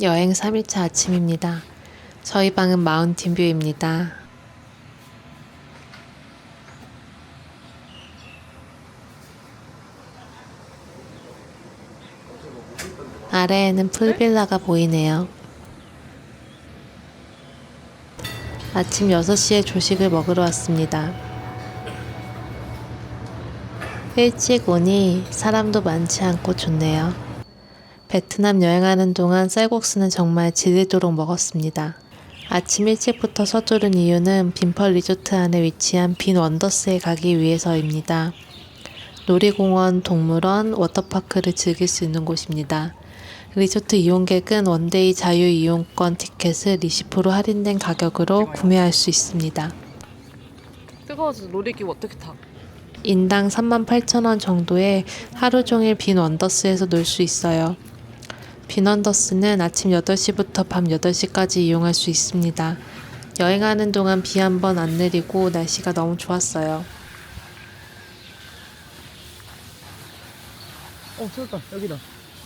여행 3일차 아침입니다. 저희 방은 마운틴 뷰입니다. 아래에는 풀빌라가 보이네요. 아침 6시에 조식을 먹으러 왔습니다. 일찍 오니 사람도 많지 않고 좋네요. 베트남 여행하는 동안 쌀국수는 정말 질리도록 먹었습니다. 아침 일찍부터 서두른 이유는 빈펄 리조트 안에 위치한 빈 원더스에 가기 위해서입니다. 놀이공원, 동물원, 워터파크를 즐길 수 있는 곳입니다. 리조트 이용객은 원데이 자유 이용권 티켓을 20% 할인된 가격으로 구매할 수 있습니다. 뜨거워서 놀이기구 어떻게 타? 인당 38,000원 정도에 하루 종일 빈 원더스에서 놀 수 있어요. 빈 원더스는 아침 8시부터 밤 8시까지 이용할 수 있습니다. 여행하는 동안 비 한 번 안 내리고 날씨가 너무 좋았어요. 어 찾았다. 여기다.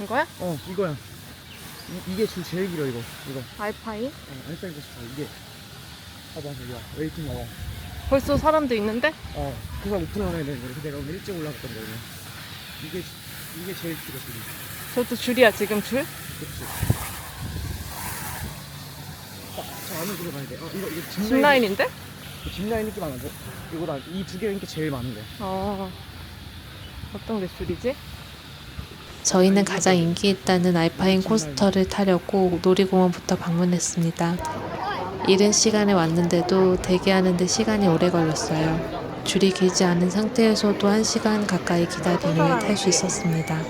이거야? 어 이거야. 이, 이게 줄 제일 길어 이거. 이거. 알파이? 어 알파 이거 좋다 이게. 봐봐 여기야. 웨이팅 나와 벌써 사람도 있는데? 어 그거 오픈해놔야 되는 거래 내가 오늘 일찍 올라갔던 거야 이게 이게 제일 길어 지금 저것도 줄이야 지금 줄? 그치 저 안에 들어가야 돼 어 이거 이거 짚라인 짚라인인데? 짚라인 인기 많은데 이거다 이 두 개 인기 제일 많은 거야 어 어떤 게 줄이지? 저희는 가장 인기 있다는 알파인 코스터를 타려고 놀이공원부터 방문했습니다. 이른 시간에 왔는데도 대기하는데 시간이 오래 걸렸어요. 줄이 길지 않은 상태에서도 1시간 가까이 기다림을 탈수 있었습니다.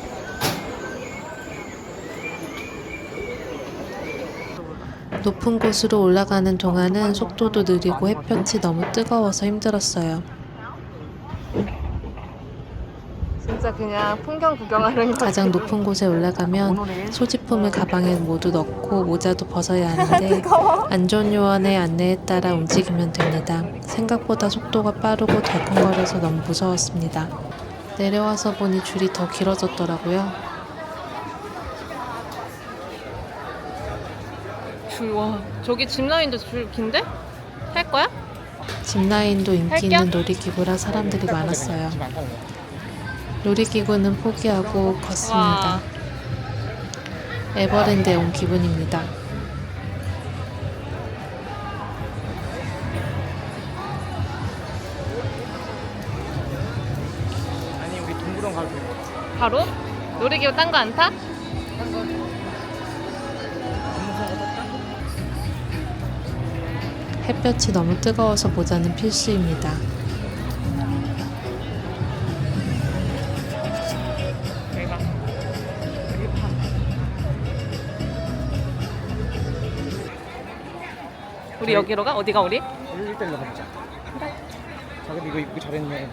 높은 곳으로 올라가는 동안은 속도도 느리고 햇볕이 너무 뜨거워서 힘들었어요. 진짜 그냥 풍경 구경하는 거 가장 높은 곳에 올라가면 소지품을 가방에 모두 넣고 모자도 벗어야 하는데 안전요원의 안내에 따라 움직이면 됩니다. 생각보다 속도가 빠르고 덜컹거려서 너무 무서웠습니다. 내려와서 보니 줄이 더 길어졌더라고요. 줄 와 저기 짚라인도 줄 긴데? 할 거야? 짚라인도 인기. 있는 놀이기구라 사람들이 많았어요. 놀이기구는 포기하고 걷습니다. 와 에버랜드에 온 기분입니다. 아니 우리 동물원 가도 돼 바로? 놀이기구 딴 거 안 타? 햇볕이 너무 뜨거워서 모자는 필수입니다. 우리 여기로 가? 어디가 우리? 일대일로 가보자 자기 이거 입고 잘했네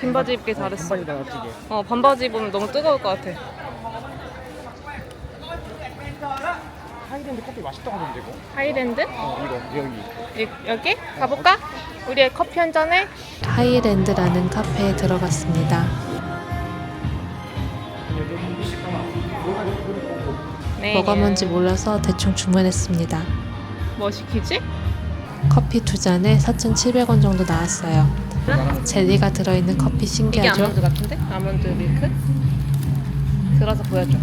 긴 바지 입기 잘했어 어 반바지 입으면 너무 뜨거울 것 같아 하이랜드 커피 맛있다고 하던데 이거 하이랜드? 어 이거 여기 여, 여기? 가볼까? 우리 커피 한 잔에? 하이랜드라는 카페에 들어갔습니다. 네. 뭐가 뭔지 몰라서 대충 주문했습니다. 뭐 시키지? 커피 두 잔에 4,700원 정도 나왔어요. 젤리가 들어있는 커피 이게 신기하죠? 아몬드 같은데? 아몬드 밀크? 들어서 보여줘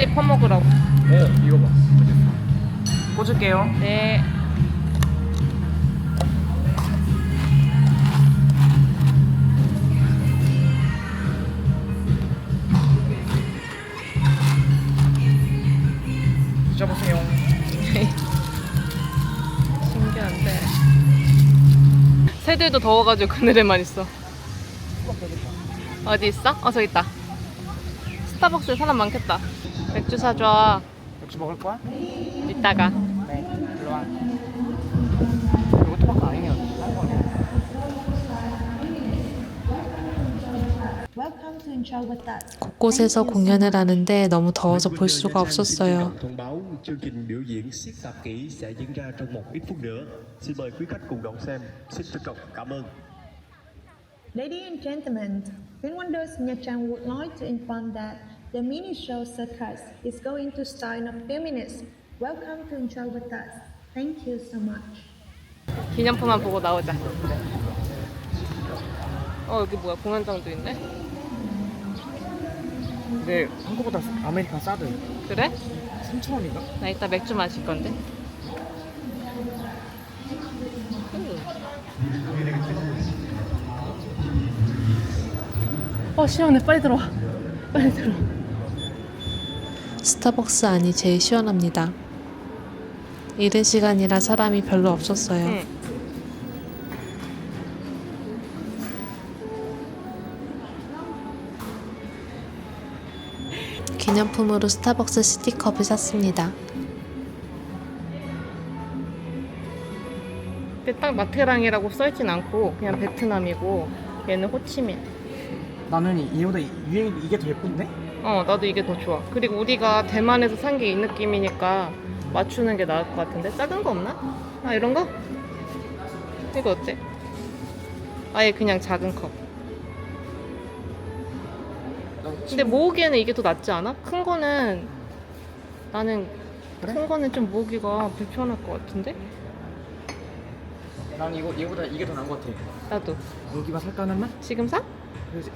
젤리 퍼먹으라고. 어 이거 봐. 꽂을게요. 네. 드셔보세요. 신기한데. 새들도 더워가지고 그늘에만 있어. 어디 있어? 어 저기 있다. 스타벅스에 사람 많겠다 맥주 사줘 역시 먹을 거야? 이따가 네 일로 와 이거 토마토 아니네요 딴 거네 Welcome to enjoy with us. 곳곳에서 공연을. 하는데 너무 더워서 볼 수가 없었어요. trọng thông báo chương trình biểu diễn siết tạp kỹ sẽ diễn ra trong một ít phút nữa. Xin mời quý khách cùng đón xem. Xin trân trọng cảm ơn. Ladies and gentlemen, Twin Wonders Nha Trang would like to inform that the mini show circus is going to start in a few minutes. Welcome to enjoy with us. Thank you so much. 기념품만 보고 나오자. 어 여기 뭐야 공연장도 있네. 근데 한국보다 아메리칸 싸들 그래? 3,000원인가? 나 이따 맥주 마실 건데. 어 시원해 빨리 들어와 빨리 들어와 스타벅스 안이 제일 시원합니다. 이른 시간이라 사람이 별로 없었어요. 응. 기념품으로 스타벅스 시티컵을 샀습니다. 근데 딱 마테랑이라고 써있진 않고 그냥 베트남이고 얘는 호치민 나는 이보다 이게 더 예쁜데? 어 나도 이게 더 좋아 그리고 우리가 대만에서 산 게 이 느낌이니까 맞추는 게 나을 것 같은데 작은 거 없나? 아 이런 거? 이거 어때? 아예 그냥 작은 컵 근데 모으기에는 이게 더 낫지 않아? 큰 거는 나는 그래? 큰 거는 좀 모으기가 불편할 것 같은데? 난 이거 이거보다 이게 더 나은 것 같아. 나도 여기만 살까 하나만? 지금 사?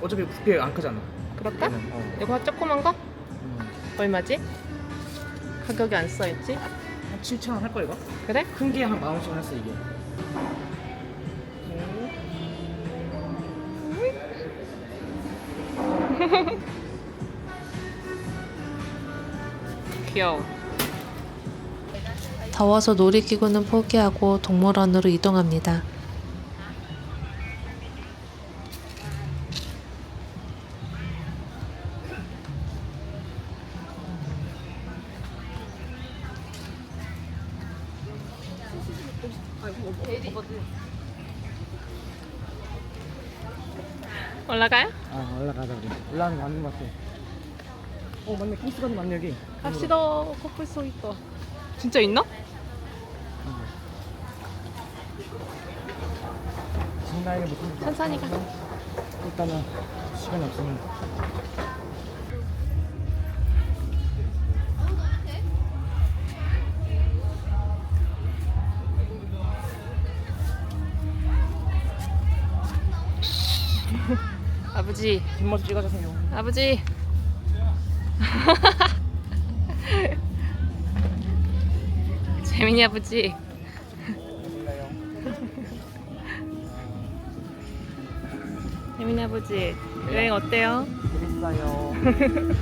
어차피 부피 안 크잖아. 그럴까? 얘는, 어. 이거 조그만 거? 음. 얼마지? 가격이 안 써있지? 한 7,000원 할 거야 이거? 그래? 큰 게한 15,000원 했어 이게. 귀여워 더워서 놀이기구는 포기하고 동물원으로 이동합니다. 키스가도 맞네 여기. 갑시다 커플 소 있다 진짜 있나? 장난이 무슨 천천히 가 일단은 시간이 없으면 아버지 뒷모습 찍어주세요. 아버지 재민이 아버지 재민이 아버지 여행 어때요? 재밌어요.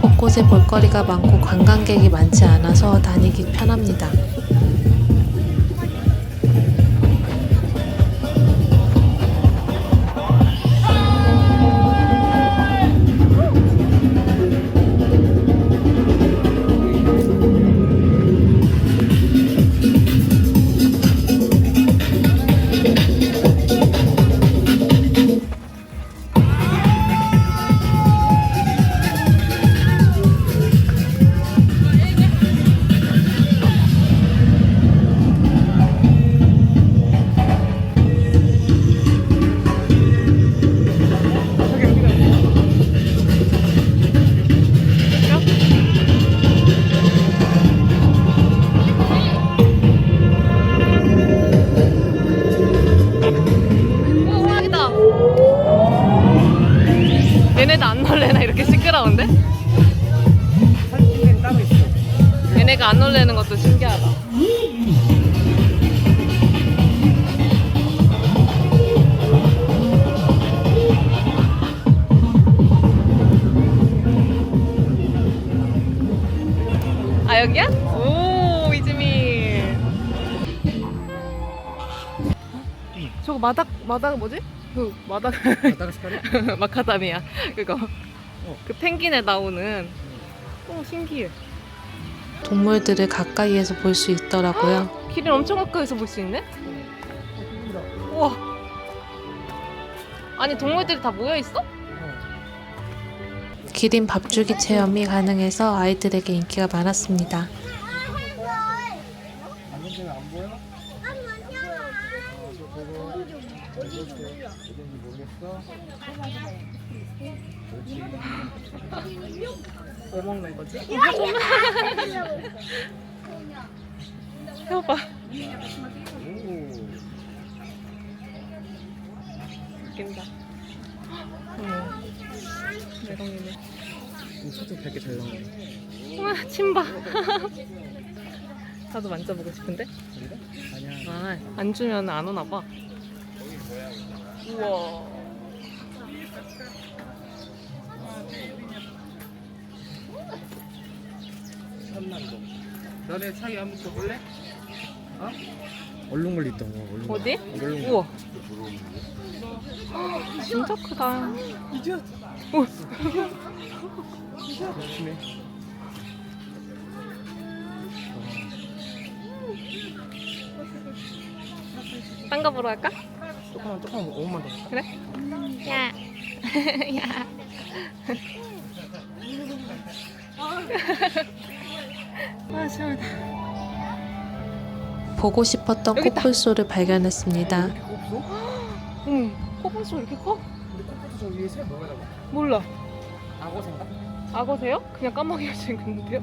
곳곳에 볼거리가 많고 관광객이 많지 않아서 다니기 편합니다. 얘네도 안 놀래나 이렇게 시끄러운데? 얘네가 안 놀래는 것도 신기하다 아 여기야? 오 이즈미 저거 마닥 마닥 뭐지? 그 마닥 마다가스카르? 마카다미아 그거 그 펭귄에 나오는 오 신기해 동물들을 가까이에서 볼 수 있더라고요. 길을 엄청 가까이서 볼 수 있네? 우와 아니 동물들이 다 모여 있어? 기린 밥주기 체험이 가능해서 아이들에게 인기가 많았습니다. 안전면안 보여? 어, 저 보고 어딘지 모르겠어. 뭐 먹는 거지? 해봐. 오. 웃긴다. 어머. 매덩이네. 살짝 밝게 잘 나오네. 우와, 침 봐. 나도 만져보고 싶은데? 아니야. 아, 안 주면 안 오나 봐. 우와. 삼남동. 너네 차이 한번 줘볼래? 어? 얼룩말 있다. 얼룩말. 어디? 얼룩말. 우와. 진짜 크다. 오, 조심해. 딴거 보러 갈까? 조금만 조금만 5분만 더. 그래? 야. 야. 아, 시원하다. 보고 싶었던 여기 있다. 코뿔소를 발견했습니다. 없어? 코뿔소 이렇게 커? 근데 코뿔소 저 위에 새 뭐야 저거? 몰라. 악어 생각? 악어세요? 그냥 까마귀가 생겼는데요?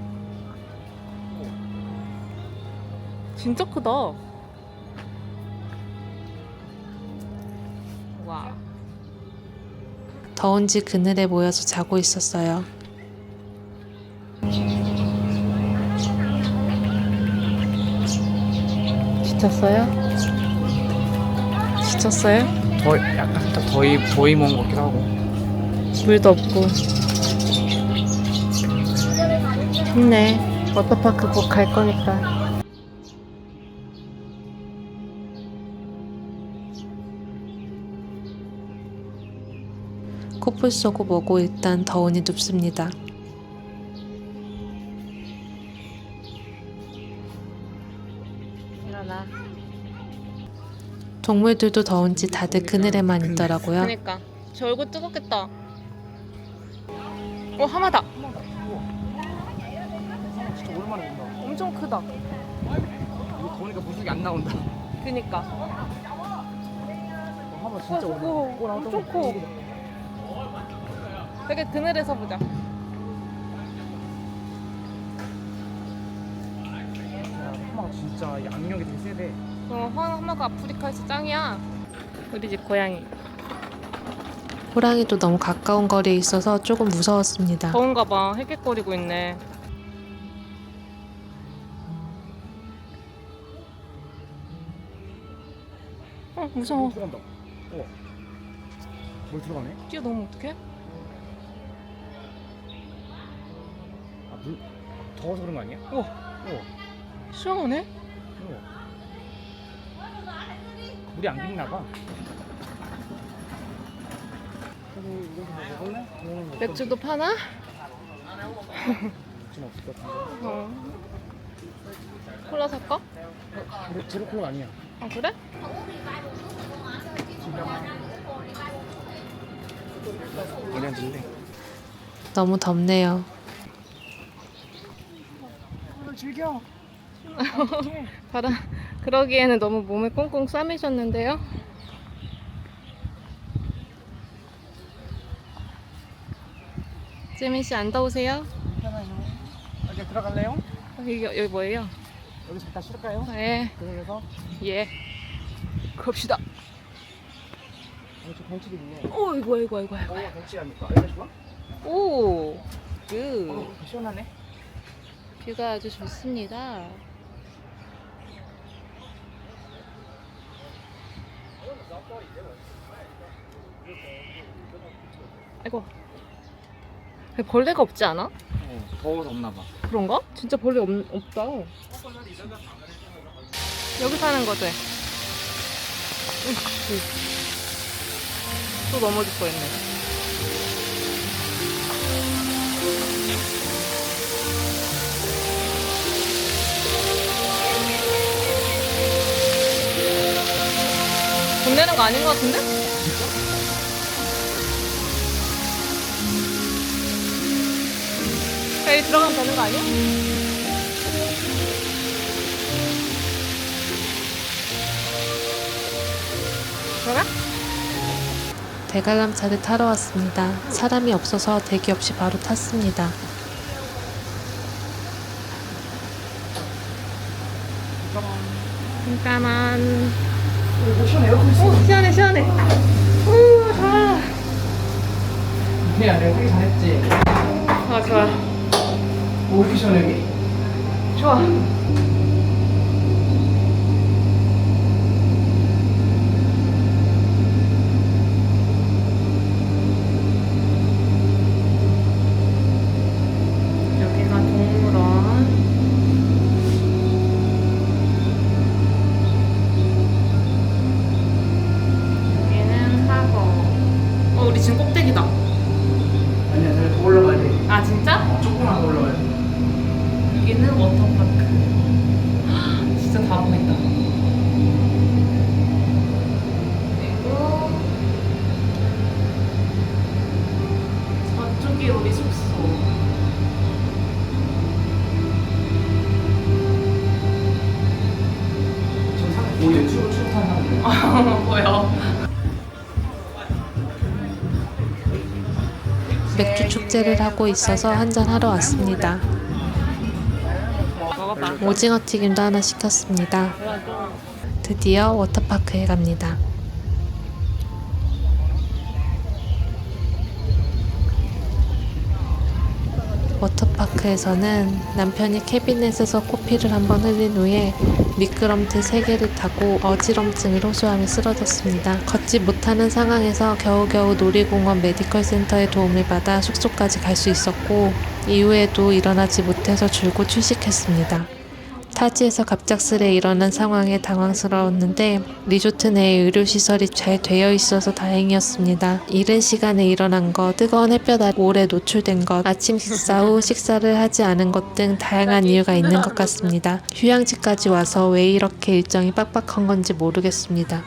진짜 크다. 와. 더운지 그늘에 모여서 자고 있었어요. 지쳤어요? 지쳤어요? 더 약간 살짝 더위 더위 먹은 것 같기도 하고. 물도 없고. 힘내. 워터파크 곧 갈 거니까. 코뿔소고 뭐고 일단 더우니 눕습니다. 동물들도 더운지 다들 그늘에만 있더라고요. 그니까. 저 얼굴 뜨겁겠다. 어, 하마다. 진짜 오랜만에 온다. 엄청 크다. 이거 더우니까 물속이 안 나온다. 그니까. 어, 한번 진짜 어, 오랜만에. 커. 엄청 커. 되게 그늘에서 보자. 하마 진짜 양력이 되게 세대. 어, 화- 하마가 아프리카에서 짱이야. 우리 집 고양이. 호랑이도 너무 가까운 거리에 있어서 조금 무서웠습니다. 더운가 봐. 헥헥거리고 있네. 어, 무서워. 물 들어간다. 어. 물 들어가네? 뛰어넘으면 어떡해? 아 물 더워서 그런 거 아니야? 우와. 어. 시원하네? 물이 안 끓나 봐. 맥주도 파나? 좀 없을 것 같은데. 어. 콜라 살까? 근데 제로 콜라 아니야. 아, 그래? 어디 앉을래? 너무 덥네요. 즐겨. 바람, 그러기에는 너무 몸에 꽁꽁 싸매셨는데요? 재민 씨 안 더우세요? 괜찮아요. 이제 들어갈래요? 여기, 여기 뭐예요? 여기 잠깐 쉴까요? 예, 그래서 예. 갑시다. 어, 저 벤치도 있네. 오, 이거, 이거, 이거. 이거. 오, 벤치 아닐까? 이거 좋아? 오, 그 어, 시원하네. 뷰가 아주 좋습니다. 아이고. 벌레가 없지 않아? 어, 더워서 없나 봐. 그런가? 진짜 벌레 없, 없다. 여기 사는 거지? 으이씨. 또 넘어질 뻔했네. 돈 내는 거 아닌 것 같은데? 여기 들어가면 되는 거 아니야? 들어가? 대관람차를 타러 왔습니다. 사람이 없어서 대기 없이 바로 탔습니다. 잠깐만. 오, 시원해. 오, 시원해, 시원해. 오, 좋아. 야 내가 되게 잘했지 아, 좋아. 오 이렇게 시원해 여기 좋아. 보여. 맥주 축제를 하고 있어서 한잔 하러 왔습니다. 오징어 튀김도 하나 시켰습니다. 드디어 워터파크에 갑니다. 워터파크에서는 남편이 캐비넷에서 코피를 한번 흘린 후에 미끄럼틀 3개를 타고 어지럼증을 호소하며 쓰러졌습니다. 걷지 못하는 상황에서 겨우겨우 놀이공원 메디컬 센터의 도움을 받아 숙소까지 갈 수 있었고 이후에도 일어나지 못해서 줄곧 휴식했습니다. 타지에서 갑작스레 일어난 상황에 당황스러웠는데 리조트 내에 의료시설이 잘 되어 있어서 다행이었습니다. 이른 시간에 일어난 것, 뜨거운 햇볕 아래 오래 노출된 것, 아침 식사 후 식사를 하지 않은 것 등 다양한 이유가 있는 것 같습니다. 휴양지까지 와서 왜 이렇게 일정이 빡빡한 건지 모르겠습니다.